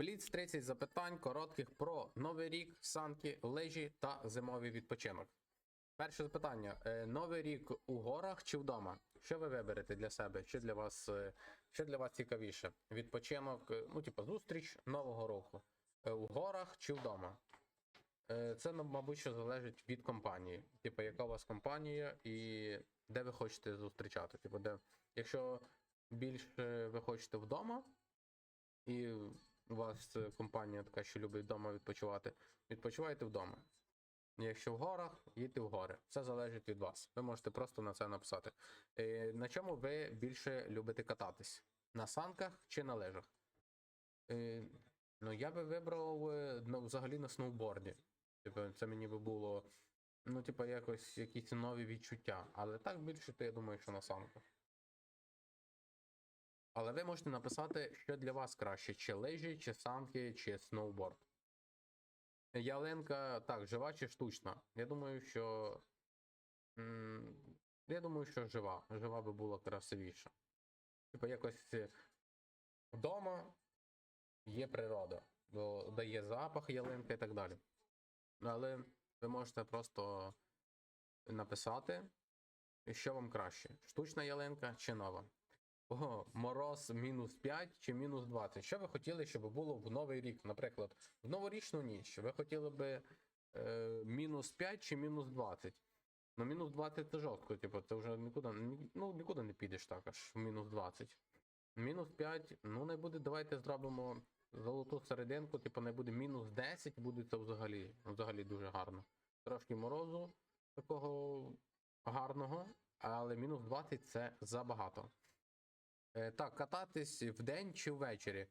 Бліц 30 запитань коротких про новий рік, санки, лежі та зимовий відпочинок. Перше запитання: Е, новий рік у горах чи вдома? Що ви виберете для себе? Що для вас, е, що для вас цікавіше? Відпочинок, е, ну, типу, зустріч нового року. У горах чи вдома? Це, ну, мабуть, що залежить від компанії. Типу, яка у вас компанія і де ви хочете зустрічати. Типу, де, якщо більше ви хочете вдома, і у вас е, компанія така, що любить вдома відпочивати, відпочивайте вдома. Якщо в горах, їдьте в гори. Все залежить від вас. Ви можете просто на це написати. Е, На чому ви більше любите кататись? На санках чи на лежах? Е, Ну, я би вибрав ну, взагалі на сноуборді. Типу, це мені би було, ну, типу, якось якісь нові відчуття. Але так більше, то я думаю, що на санках. Але ви можете написати, що для вас краще: чи лижі, чи санки, чи сноуборд. Ялинка так, жива чи штучна? Я думаю, що. Я думаю, що жива. Жива би була красивіша. Типу, якось е, вдома є природа, бо дає запах ялинка і так далі. Але ви можете просто написати, що вам краще: штучна ялинка чи нова. О, мороз мінус 5 чи мінус 20. Що ви хотіли, щоб було в новий рік? Наприклад, в новорічну ніч ви хотіли би е, мінус 5 чи мінус 20. Ну, мінус 20 це жорстко, типу, це вже нікуди, ну, нікуди не підеш так, аж в мінус 20. Мінус 5, ну не буде, давайте зробимо золоту серединку, типу, не буде мінус 10, буде це взагалі, взагалі дуже гарно. Трошки морозу такого гарного, але мінус 20 це забагато. Е, так, кататись вдень чи ввечері.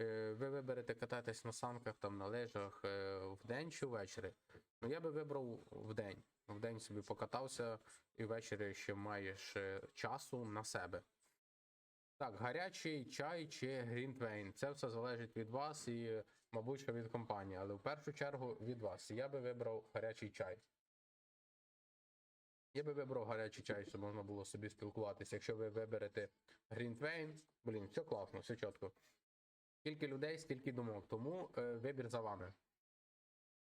Е, ви виберете кататись на санках, там, на лежах е, вдень чи ввечері. Ну, я би вибрав вдень. Вдень собі покатався, і ввечері ще маєш часу на себе. Так, гарячий чай чи грінтвейн. Це все залежить від вас і, мабуть, від компанії, але в першу чергу від вас. Я би вибрав гарячий чай. Я би вибрав гарячий чай, щоб можна було собі спілкуватися. Якщо ви виберете Грінтвейн, блін, все класно, все чітко. Скільки людей, стільки думок. Тому е, вибір за вами.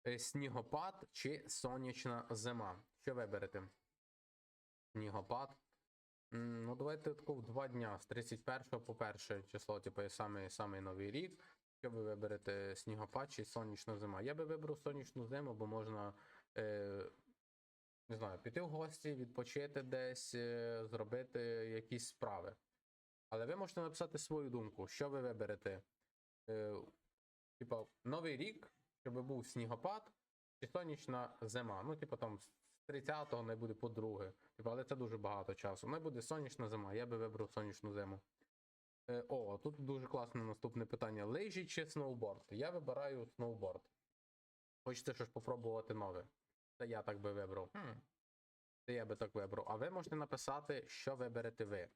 Е, снігопад чи сонячна зима. Що виберете? Снігопад. Ну, давайте тако в два дня. З 31 по 1 число, типу, самий, самий новий рік. Що ви виберете снігопад чи сонячна зима? Я би вибрав сонячну зиму, бо можна. Е, не знаю, піти в гості, відпочити десь, е, зробити якісь справи. Але ви можете написати свою думку, що ви виберете. Е, Типа, новий рік, щоб був снігопад чи сонячна зима. Ну, типу, там з 30-го не буде по друге. Типу, але це дуже багато часу. Не буде сонячна зима, я би вибрав сонячну зиму. Е, О, тут дуже класне наступне питання: лижі чи сноуборд? Я вибираю сноуборд. Хочеться щось попробувати нове. Це я так би вибрав. Хм. Це я би так вибрав. А ви можете написати, що виберете ви: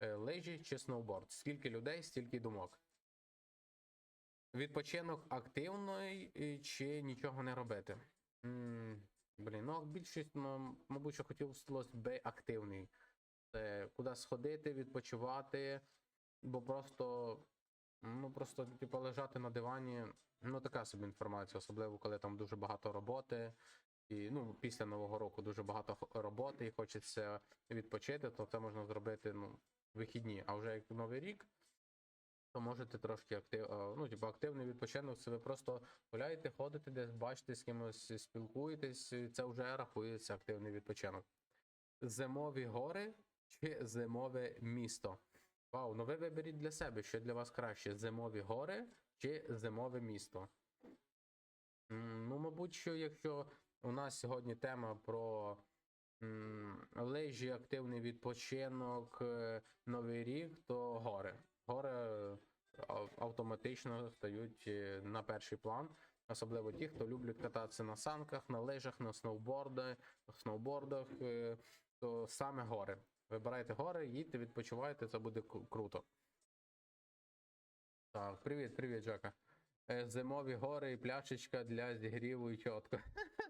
Е, лижі чи сноуборд. Скільки людей, стільки думок. Відпочинок активний е, чи нічого не робити? м блін, ну більшість, м- мабуть, що хотілося би активний. Це куди сходити, відпочивати, бо просто. Ну, просто, типу, лежати на дивані, ну, така собі інформація, особливо, коли там дуже багато роботи. І ну, після Нового року дуже багато роботи і хочеться відпочити, то це можна зробити ну, вихідні. А вже як Новий рік, то можете трошки актив, ну, типу, активний відпочинок, це ви просто гуляєте, ходите десь, бачите, з кимось спілкуєтесь, і це вже рахується активний відпочинок. Зимові гори чи зимове місто? Вау, ну ви виберіть для себе, що для вас краще: зимові гори чи зимове місто. Ну, мабуть, що якщо у нас сьогодні тема про м, лижі, активний відпочинок, е, Новий рік, то гори. Гори е, автоматично стають е, на перший план. Особливо ті, хто люблять кататися на санках, на лижах, на сноубордах, е, то саме гори. Вибирайте гори, їдьте, відпочивайте, це буде круто. Так, привіт, привіт, Джака. Зимові гори і пляшечка для зігріву і чітко.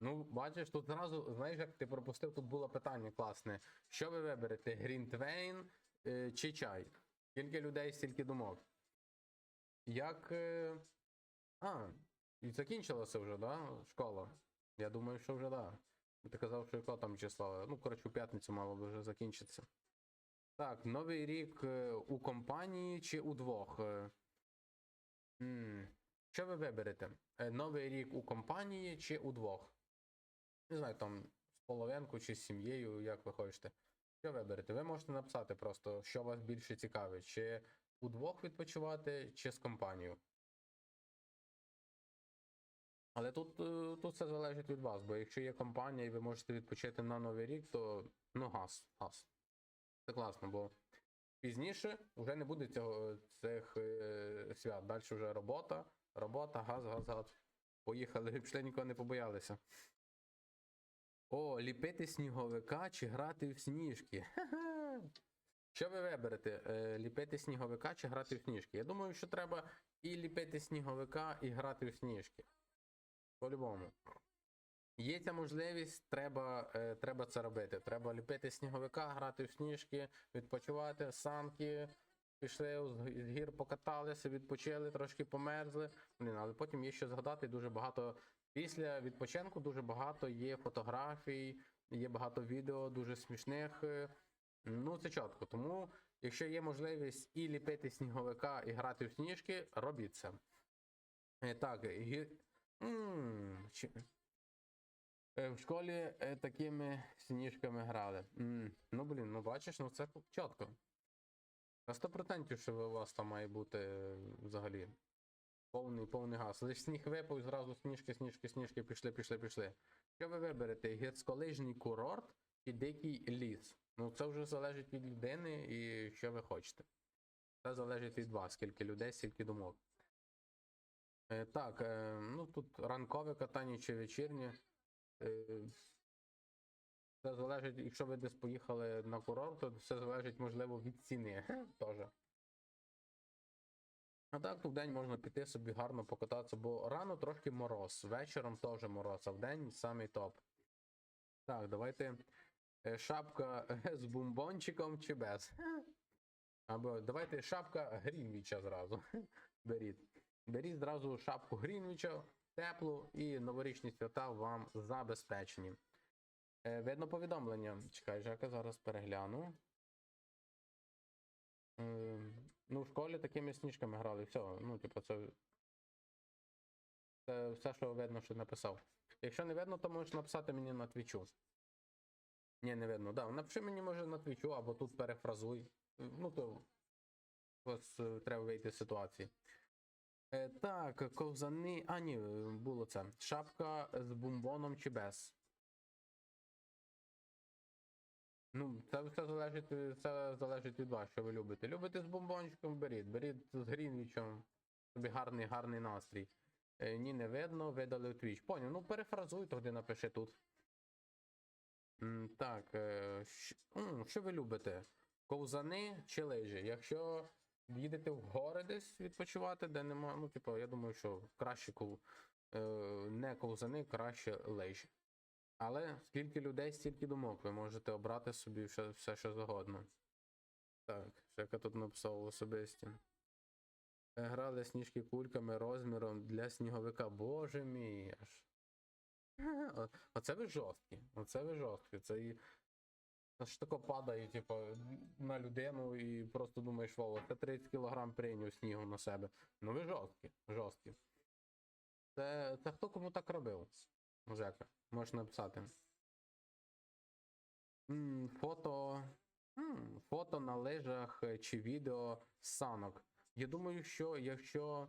Ну, бачиш, тут зразу, знаєш, як ти пропустив, тут було питання класне. Що ви виберете? Грінтвейн е, чи чай? Скільки людей, стільки думок. Як. е, А, і закінчилася вже, да? Школа. Я думаю, що вже да. Ти казав, що якого там числа. Ну, коротше, у п'ятницю мало би вже закінчитися. Так, новий рік е, у компанії чи у двох? Що ви виберете? Новий рік у компанії чи у двох? Не знаю, там з половинку чи з сім'єю, як ви хочете. Що виберете? Ви можете написати просто, що вас більше цікавить, чи удвох відпочивати, чи з компанією. Але тут, е, тут все залежить від вас, бо якщо є компанія і ви можете відпочити на Новий рік, то ну газ, газ. Це класно, бо пізніше вже не буде цього, цих е, свят. Далі вже робота, робота, газ, газ, газ. Поїхали, пішли нікого не побоялися. О, ліпити сніговика чи грати в сніжки. Що ви виберете? Е, Ліпити сніговика чи грати в сніжки? Я думаю, що треба і ліпити сніговика, і грати в сніжки. По-любому. Є ця можливість, треба, е, треба це робити. Треба ліпити сніговика, грати в сніжки, відпочивати, санки. Пішли з гір, покаталися, відпочили, трошки померзли. Блін, але потім є що згадати дуже багато. Після відпочинку дуже багато є фотографій, є багато відео дуже смішних. е, Ну, це чітко. Тому, якщо є можливість і ліпити сніговика, і грати в сніжки, робіть це. Е, Так, гі... Е, В школі такими сніжками грали. Ну, блін, ну бачиш, ну це чітко. На 100% що у вас там має бути взагалі повний, повний газ. Лиш сніг випав, і зразу сніжки, сніжки, сніжки, пішли, пішли, пішли. Що ви виберете? Гірськолижний курорт чи дикий ліс? Ну, це вже залежить від людини і що ви хочете. Це залежить від вас, скільки людей, скільки думок. Е, так, е, ну тут ранкове катання чи вечірнє. Е, це залежить, якщо ви десь поїхали на курорт, то все залежить, можливо, від ціни теж. А так, в день можна піти собі гарно покататися, бо рано трошки мороз, вечором теж мороз, а в день самий топ. Так, давайте. е, Шапка е, з бомбончиком чи без. Або давайте шапка Грінвіча зразу. Беріть. Беріть зразу шапку Грінвіча, теплу і новорічні свята вам забезпечені. Е, видно повідомлення. Чекай, Жека, зараз перегляну. Ну, в школі такими сніжками грали, все. Ну, типу, це. Це все, що видно, що написав. Якщо не видно, то можеш написати мені на твічу. Ні, не видно. Да, напиши мені, може, на твічу, або тут перефразуй. Ну, то ось е, треба вийти з ситуації. Е, так, ковзани. А, ні, було це. Шапка з бомбоном чи без. Ну, це все залежить, це залежить від вас, що ви любите. Любите з бомбончиком, беріть, беріть з Грінвічем. Собі гарний, гарний настрій. Е, ні, не видно, видали твіч. Поняв, ну перефразуй, тоді напиши тут. М, Так, е, щ- м, що ви любите? Ковзани чи лижі? Якщо їдете в гори десь відпочивати, де нема, ну, типу, я думаю, що краще ков... е, не ковзани, краще лижі. Але скільки людей, стільки думок, ви можете обрати собі все, все що завгодно. Так, Жека тут написав особисті. Е, Грали сніжки кульками розміром для сніговика. Боже мій аж. Оце ви жорсткі. Оце ви жорсткі. Це і. Це ж тако падає, типу, на людину і просто думаєш, Вова, це 30 кг прийняв снігу на себе. Ну ви жорсткі, жорсткі. Це, це хто кому так робив? Жека, можеш написати. Фото. Фото на лижах е, чи відео санок. Я думаю, що якщо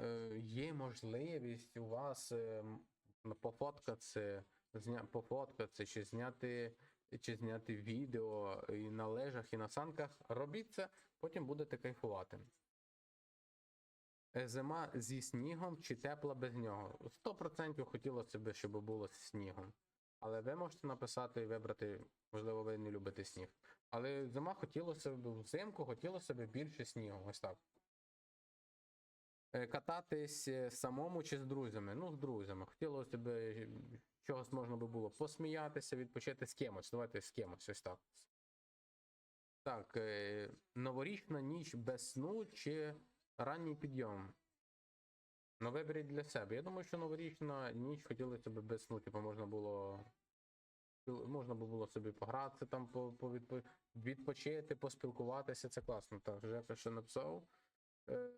е, є можливість у вас е, пофоткатися чи зняти, чи зняти відео і на лежах, і на санках, робіть це, потім будете кайфувати. Е, Зима зі снігом чи тепла без нього. 100% хотілося б, щоб було з снігом. Але ви можете написати і вибрати, можливо, ви не любите сніг. Але зима хотілося б, взимку хотілося б більше снігу. Ось так. Е, Кататись е, самому чи з друзями? Ну, з друзями. Хотілося б чогось можна би було посміятися, відпочити з кимось. Давайте з кимось, ось так. Так, новорічна ніч без сну чи Ранній підйом. Ну, виберіть для себе. Я думаю, що новорічна ніч хотілося б без, ну, типу, можна було. Можна було собі погратися там, по, по відпо- відпочити, поспілкуватися, це класно. Так, Жека ще написав. Е,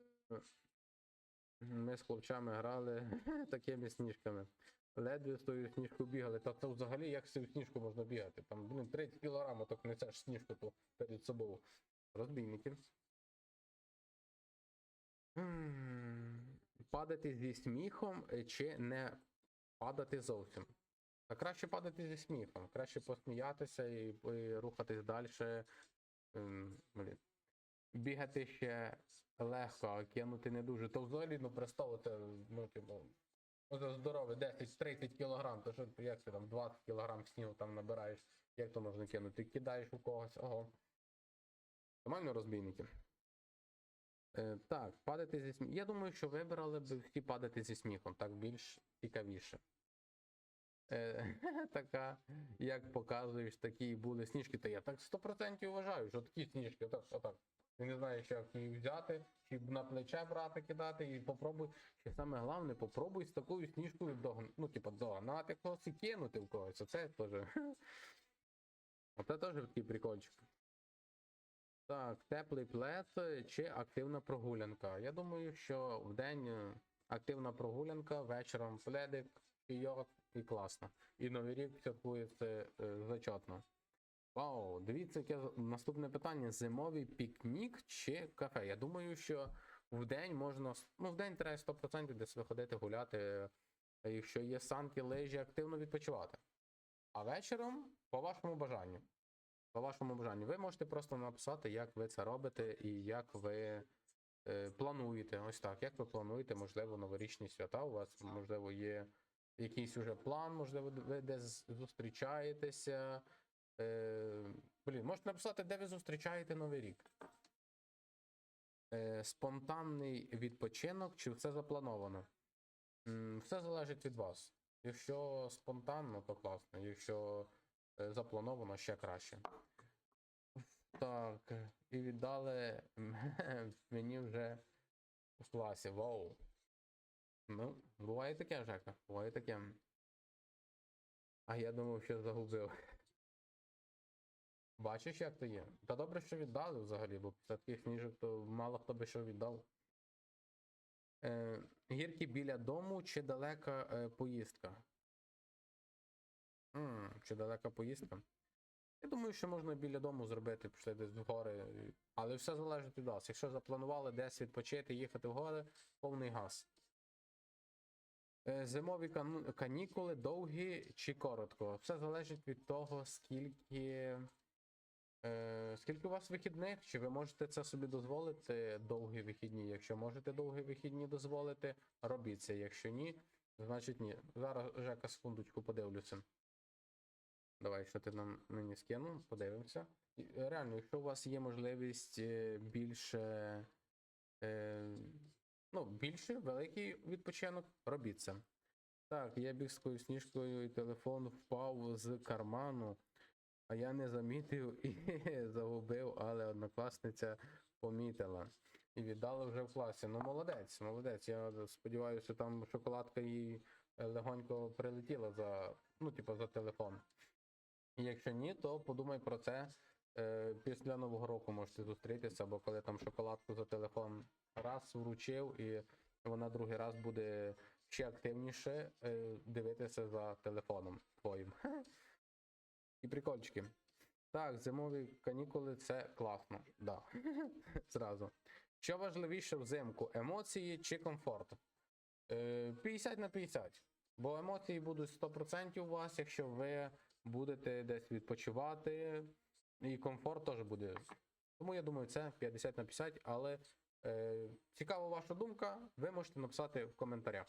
Ми з хлопчами грали такими сніжками. Ледве з тою сніжкою бігали. Та то взагалі як з цією сніжкою можна бігати? Там, блін, 30 кілограмів, так несеш сніжку то перед собою. Розбійники. М, Падати зі сміхом чи не падати зовсім? Та краще падати зі сміхом, краще посміятися і, і рухатись далі. Блін. Бігати ще легко, а кинути не дуже. То взагалі, ну представити, ну, типу, здоровий 10-30 кілограм, то що як ти там 20 кілограм снігу там набираєш, як то можна кинути? Кидаєш у когось, ого. Нормально розбійники. Е, так, падати зі сміхом. Я думаю, що вибрали б всі падати зі сміхом, так більш цікавіше. Е, така, як показуєш, такі були сніжки, то я так 100% вважаю, що такі сніжки, отак, отак. Ти не знаєш, як її взяти, чи на плече брати, кидати, і попробуй. Ще саме головне, попробуй з такою сніжкою догн... ну, типа, догнати когось і кинути в когось. Оце теж. Оце теж такий прикольчик. Так, теплий плед е, чи активна прогулянка. Я думаю, що в день е, активна прогулянка, вечором пледик, йод і класно. І новий рік святкується е, зачетно. Вау, дивіться, яке наступне питання: зимовий пікнік чи кафе? Я думаю, що в день можна. Ну, в день треба 100% десь виходити гуляти. Якщо є санки, лижі, активно відпочивати. А вечором по вашому бажанню. По вашому бажанню. Ви можете просто написати, як ви це робите і як ви е, плануєте. Ось так. Як ви плануєте, можливо, новорічні свята? У вас, можливо, є якийсь уже план, можливо, ви десь зустрічаєтеся. Е, блін, можете написати, де ви зустрічаєте Новий рік. Е, спонтанний відпочинок чи все заплановано? Все залежить від вас. Якщо спонтанно, то класно. Якщо заплановано, ще краще. Так, і віддали мені вже в класі. Вау. Ну, буває таке, Жека, буває таке. А я думав, що загубив. Бачиш, як то є? Та добре, що віддали взагалі, бо після таких сніжок то мало хто би що віддав. Е, гірки біля дому чи далека е, поїздка? М, чи далека поїздка? Я думаю, що можна біля дому зробити, пішли десь в гори. Але все залежить від вас. Якщо запланували десь відпочити, їхати в гори, повний газ. Е, Зимові канікули довгі чи коротко. Все залежить від того, скільки. Е, скільки у вас вихідних, чи ви можете це собі дозволити довгі вихідні? Якщо можете довгі вихідні дозволити, робіть це. Якщо ні, значить ні. Зараз Жека секундочку подивлюся. Давай, що ти нам мені скинув, подивимося. Е, Реально, якщо у вас є можливість е, більше. Е, ну, більше великий відпочинок, робіть це. Так, я біг з сніжкою і телефон впав з карману, а я не замітив і загубив, але однокласниця помітила. І віддала вже в класі. Ну, молодець, молодець. Я сподіваюся, там шоколадка їй е, легонько прилетіла за, ну, типу, за телефон. Якщо ні, то подумай про це. Е, після Нового року можете зустрітися, бо коли там шоколадку за телефон раз вручив, і вона другий раз буде ще активніше е, дивитися за телефоном твоїм. І прикольчики. Так, зимові канікули це класно. Да. Зразу. Що важливіше взимку: емоції чи комфорт? Е, 50 на 50. Бо емоції будуть 100% у вас, якщо ви будете десь відпочивати, і комфорт теж буде. Тому я думаю, це 50 на 50, але е, цікава ваша думка, ви можете написати в коментарях.